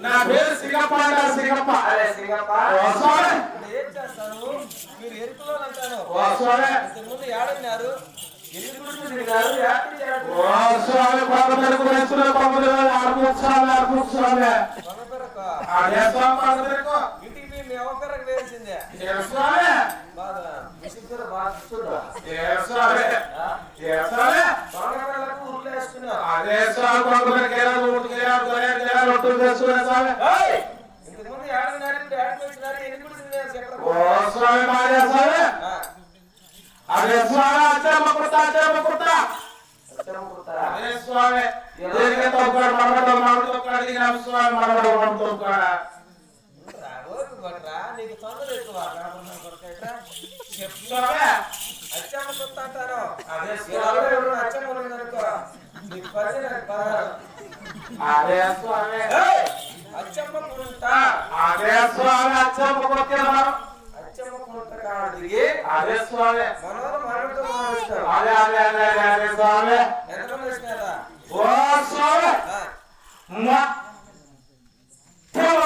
నా పేరు? సిగప్ప అంటారు సిగప్ప. అరే ఏం చేస్తాను మీరు ఎరుకులో అంటాను ఇంతకుముందు ఏడన్నారు. స్వామి కొందరు వేస్తున్న ఇంటికి వేసిందే స్వామి? స్వామి ఏ స్వామి తొండగడలకు ఊర్లు వేసుకున్నారు అదే స్వామి కొందరు గేరాలు ఒట్టు గేరాలు గేరాలు గేరాలు ఒట్టు వేస్తున్నా స్వామి ఇంతకుముందు ఏడన్నారు ఇప్పుడు ఏడకి వచ్చినారు ఎన్ని గుడికి తిరిగారు ఓ చెప్పరా స్వామి మారే స్వామి ఆ, అదే స్వామి అచ్చమ్మ కుర్త అచ్చమ్మ కుర్త ఉత్తరం కుడతారా? అదే స్వామి ఎదురుగా తొక్కాడు మనవడు మనవడు తొక్కాడు దిగిన స్వామి మనవడు మనవడు తొక్కాడు ఉండురా, ఓపిక పట్టురా. నీకు తొందర ఎక్కువ స్వామి. అచ్చమ్మ కొత్త అంటారు అదే అచ్చమ్మ పది నాకు పదహారు స్వామి. ఏయ్! అచ్చమ్మ కుంట అదే స్వామి అచ్చమ్మ కొట్టే మనం అచ్చమ్మ కుంట కాడికి అదే స్వామి. మనోరు మనతో మాట్లాడతారు అదే అదే అదే అదే అదే స్వామి ఎంతమంది వచ్చినారా ఓ స్వామి ఆ, మా స్వామి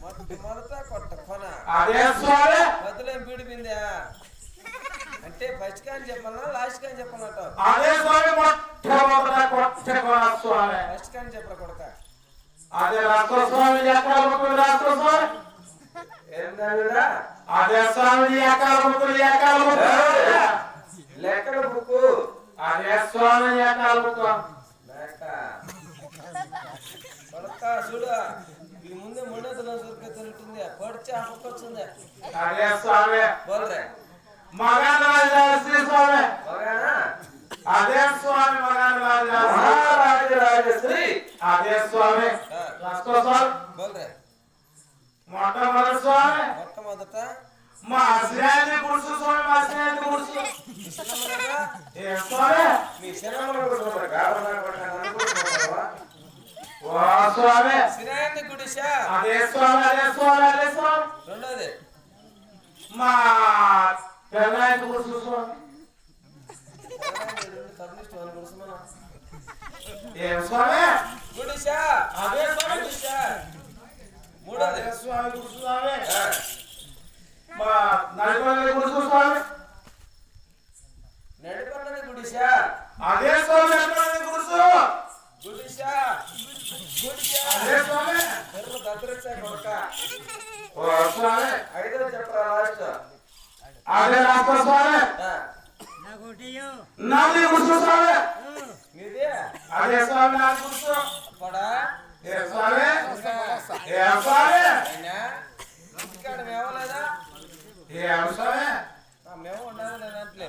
మొదటి మొదట కొట్ట మధ్యలో పీడిపిందా అంటే ఫస్ట్ కానీ చెప్పాలా లాస్ట్ కానీ చెప్పాలంట. అదే స్వామి మొట్టమొదట స్వామి. ఫస్ట్ కానీ చెప్పరా కొడక? అదే రాష్ట్ర స్వామి ఎక్కడ రాష్ట్ర స్వామి ఏం దానిరా అదే స్వామి ఎక్కడ ముక్కులు ఎక్కడ లెక్కల బుక్కు. అదే స్వామి ఎక్కడ ముక్కు లేక కొడక చూడు. బాగానా అదే స్వామి మగన్ రాజశ్రీ మహారాజు రాజశ్రీ అదే స్వామి ఆ, రాష్ట్ర స్వామి బోల్రే మొట్టమొదటి స్వామి మొట్టమొదట మా శ్రేణి గుడుసు స్వామి మా శ్రేణి గుడుసు స్వామి మీ చిన్నమ్మగా కూడా గాబరా కొట్టాను ఓ స్వామి శ్రీరాంతి గుడిసా స్వామి అదే స్వామి అదే స్వామి రెండోది మా పెళ్ళాయి గుడుసు స్వామి ఏ స్వామి గుడిసా అదే స్వామి గుడిసా మూడోది అదే స్వామి గుడుసు స్వామి ఆ, మా నడిపల్లి గుడుసు స్వామి నడిపన్నది గుడిసా అదే స్వామి నడిపల్లి గుడుసు గుడిసా గుడిసా అదే స్వామి పెరుగు దగ్గరచ్చా కొడక ఓ స్వామి ఐదో చెప్పరా లాస్ట్ అదే రాష్ట్ర స్వామి ఆ, నాది గుడుసు స్వామి మీది అదే స్వామి గుడుసు పడా ఏ స్వామి? ఏ స్వామి? ఏ స్వామి? ఆ, మేము ఉండాలి నేను అంటలే.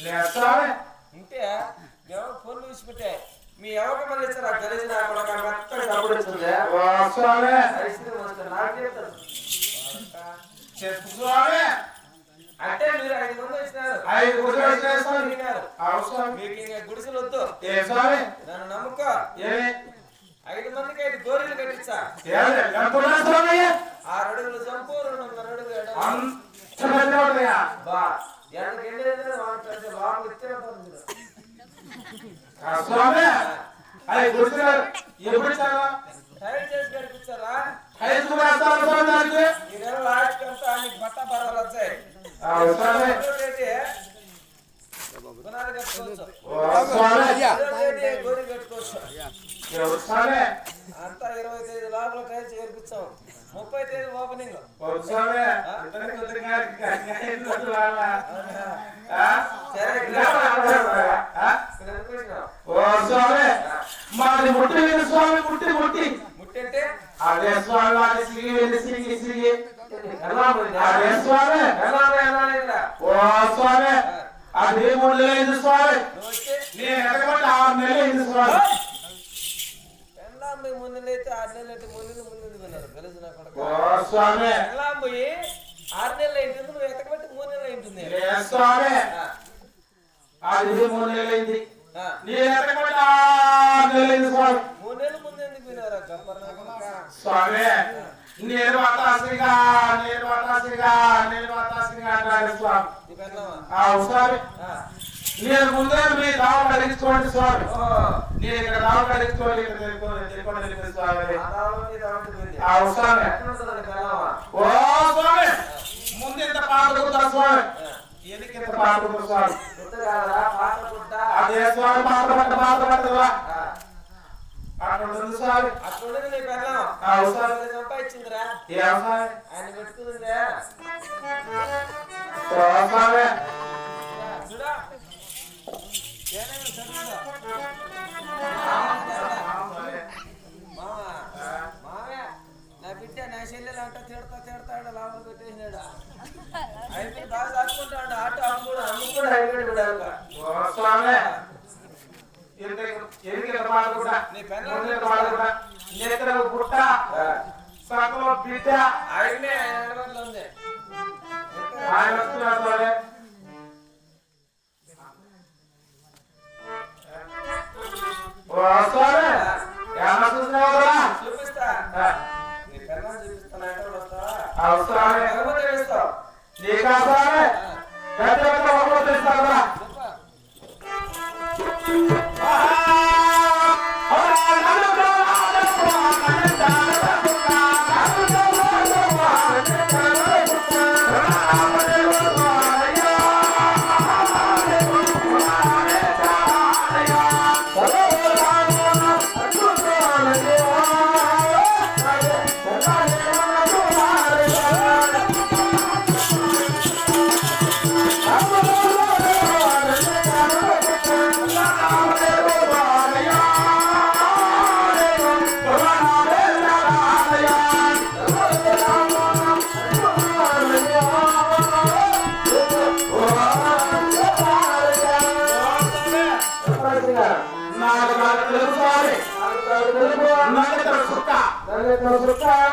లే స్వామి. ఉంటే మేము ఫోన్ విసిపెట్టే మీ ఎవరికి మళ్ళీ ఇచ్చారా? తెలిసిన కొడక మొత్తం డబ్బులు ఇస్తుంది స్వామి. నాకు చెప్పు స్వామి. అంటే మీరు ఐదు మంది వచ్చినారు ఐదు గుడిసెలు వచ్చినాయి స్వామి. మీకు ఇంకా గుడిసెలు వద్దు ఏ స్వామి నన్ను నమ్ముకో. ఏమి ఐదు మందికి ఐదు గోరీలు కట్టించా. ఏమి ఎంత ఉన్నా స్వామి ఆరు అడుగులు చంపు రెండున్నర అడుగులు ఎడమ. అంత పెద్ద బా వాళ్ళు ఇస్తే స్వామి గుర్తున్నారు ఎప్పుడు ఇచ్చారు చేసి కూడా స్వామి దానికి? లాస్ట్ అంతా నీకు బట్ట బరాలు వచ్చాయి. అంతా ఇరవై తేదీ లోపల టైం చేర్పించాం ముప్పై తేదీ ఓపెనింగ్ స్వామి మాది ముట్టి స్వామి ముట్టి ముట్టి. ముట్టంటే అదే స్వామి సిరిగి వెళ్ళి సిరిగి సిరిగి స్వామి? ఓ స్వామి అది మూడు నెలలు స్వామి? నువ్వు వచ్చి నేను ఎదగబట్టి ఆరు నెలలు అయింది స్వామి? పెళ్ళాం ముందు అయితే ఆరు నెలలు అంటే ముందు ముందు విన్నారు కలిసి నా కొడుకు. ఓ స్వామి. పెళ్ళాం పోయి ఆరు నెలలు అయింటుంది నువ్వు ఎతకబట్టి మూడు నెలలు అయింటుంది లే స్వామి. ఆ, అది మూడు నెలలు అయింది. ఆ. నేను ఎదగబట్టి ఆరు నెలలు అయింది స్వామి? మూడు నెలలు ముందు ఎందుకు విన్నారా గబ్బర్ నా కొడుకా? స్వామి. నేను వాతాశ్రీగా నేను వాతాశ్రీగా నేను వాతాశ్రీగా అంటాడు స్వామి? ఆ. స్వామి. నేను ముందే మీ దావ కలిగించుకోండి స్వామి. నేను ఇక్కడ దావ కలిగించుకోవాలి ఇక్కడ తెలుసుకోవాలి స్వామి. ఆ స్వామి? ఓ స్వామి. ముందు ఇంత పాడుకుంటా స్వామి. ఆ. ఎనికి ఇంత పాడుకుంటా స్వామి. అదే స్వామి పాట పట్ట పాట పట్టదా ఉంది స్వామి. స్వామి. స్వామి ఆయన స్వామి చూడా. ఏనేమి చదువుందా? మామ, మామయ్య, నా చెల్లెలు అంట తిడతా తిడతాడు లాభం పెట్టేసినాడు? అయితే బాగా దాచుకుంటాడు ఆటో అయిపోయాడు కూడా ఎనికి ఇంత పాడుకుంటా నీ నేత్రం పుట్ట సకల బిడ్డ ఆయనే ఆయన వస్తున్నారు స్వామి ఏమన్నా చూసినావు చూపిస్తా.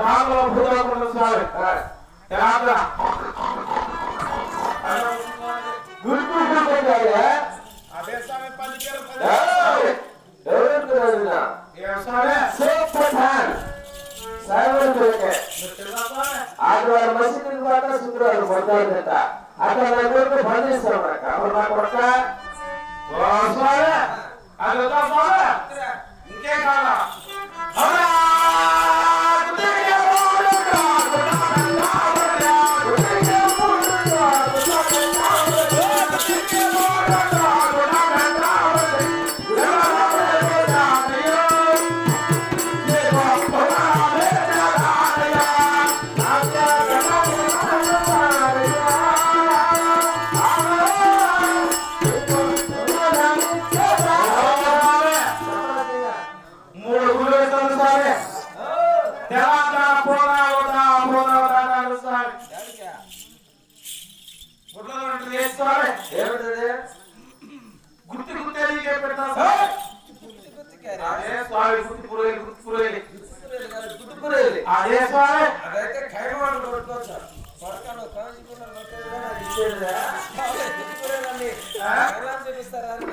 బాగా భూలోకంలో స్వామి. యాత్ర. అదే స్వామి పలికారు పలికారు. ఏ స్వామి? మీరు తెలుసా స్వామి? ఆదివారం మసీదు పాట శుక్రవారం పొందాలంట అక్కడ నా కొడుకు బంధిస్తాం కాబట్టి నా కొడుక ఓ స్వామి. అది వద్దా స్వామి? గుర్తి గుర్తే గుత్తికారా? అదే స్వామి గుర్తి పురోహితి గుర్తి గుత్తిపురేలు కాదు, గుత్తిపురేలు. అదే స్వామి. అదైతే ఖైమాలు కొట్టుకోవచ్చు కాంచీపురం చూపిస్తారా అని